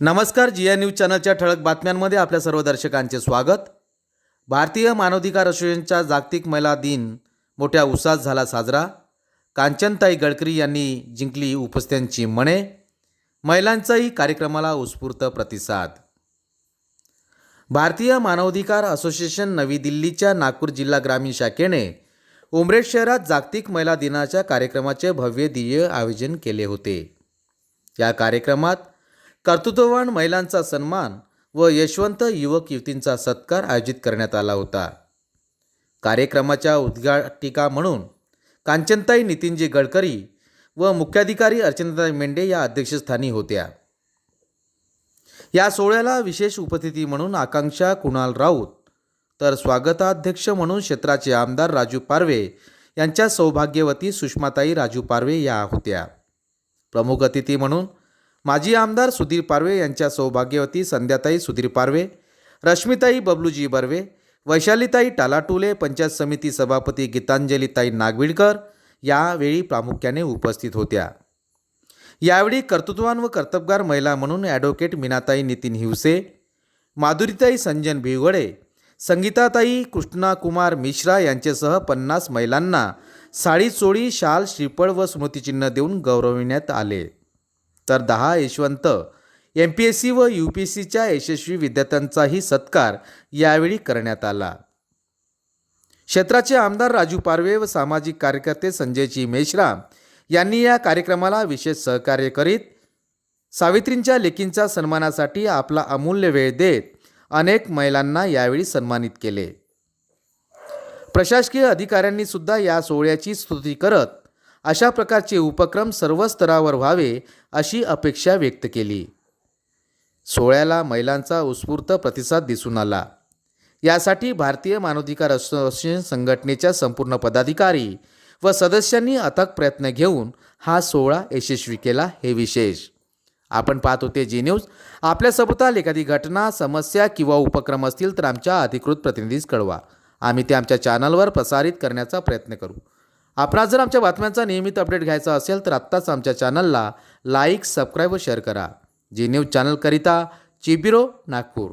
नमस्कार जी न्यूज चॅनलच्या ठळक बातम्यांमध्ये आपल्या सर्व दर्शकांचे स्वागत. भारतीय मानवाधिकार असोसिएशनचा जागतिक महिला दिन मोठ्या उत्साहात झाला साजरा. कांचनताई गडकरी यांनी जिंकली उपस्थितांची मणे महिलांचाही कार्यक्रमाला उत्स्फूर्त प्रतिसाद. भारतीय मानवाधिकार असोसिएशन नवी दिल्लीच्या नागपूर जिल्हा ग्रामीण शाखेने उमरेड शहरात जागतिक महिला दिनाच्या कार्यक्रमाचे भव्य दिय आयोजन केले होते. या कार्यक्रमात कर्तृत्ववान महिलांचा सन्मान व यशवंत युवक युवतींचा सत्कार आयोजित करण्यात आला होता. कार्यक्रमाच्या उद्घाटिका म्हणून कांचनताई नितीनजी गडकरी व मुख्याधिकारी अर्चनाताई मेंढे या अध्यक्षस्थानी होत्या. या सोहळ्याला विशेष उपस्थिती म्हणून आकांक्षा कुणाल राऊत तर स्वागताध्यक्ष म्हणून क्षेत्राचे आमदार राजू पारवे यांच्या सौभाग्यवती सुषमाताई राजू पारवे या होत्या. प्रमुख अतिथी म्हणून माजी आमदार सुधीर पारवे यांच्या सौभाग्यवती संध्याताई सुधीर पारवे रश्मिताई बबलूजी बर्वे वैशालीताई टालाटुले पंचायत समिती सभापती गीतांजलीताई नागविडकर यावेळी प्रामुख्याने उपस्थित होत्या. यावेळी कर्तृत्वान व कर्तबगार महिला म्हणून ॲडव्होकेट मीनाताई नितीन हिवसे माधुरीताई संजन भिवगडे संगीताताई कृष्णाकुमार मिश्रा यांच्यासह पन्नास महिलांना साडी चोळी शाल श्रीफळ व स्मृतिचिन्ह देऊन गौरविण्यात आले. तर दहा Yashwant M P S C व यू पी एस सीच्या यशस्वी विद्यार्थ्यांचाही सत्कार यावेळी करण्यात आला. क्षेत्राचे आमदार राजू पारवे व सामाजिक कार्यकर्ते संजयजी मेश्राम यांनी या कार्यक्रमाला विशेष सहकार्य करीत सावित्रींच्या लेकींच्या सन्मानासाठी आपला अमूल्य वेळ देत अनेक महिलांना यावेळी सन्मानित केले. प्रशासकीय अधिकाऱ्यांनी सुद्धा या सोहळ्याची स्तुती करत अशा प्रकारचे उपक्रम सर्व स्तरावर व्हावे अशी अपेक्षा व्यक्त केली. सोहळ्याला महिलांचा उत्स्फूर्त प्रतिसाद दिसून आला. यासाठी भारतीय मानवाधिकार असोसिएशन संघटनेच्या संपूर्ण पदाधिकारी व सदस्यांनी अथक प्रयत्न घेऊन हा सोहळा यशस्वी केला हे विशेष. आपण पाहत होते जी न्यूज आपल्यासोबताल एखादी घटना समस्या किंवा उपक्रम असतील तर आमच्या अधिकृत प्रतिनिधीस कळवा. आम्ही ते आमच्या चॅनलवर प्रसारित करण्याचा प्रयत्न करू. आपणास जर आमच्या बातम्यांचा नियमित अपडेट घ्यायचा असेल तर आत्ताच आमच्या चॅनलला लाईक सबस्क्राईब व शेअर करा. जी न्यूज चॅनलकरिता चिबिरो नागपूर.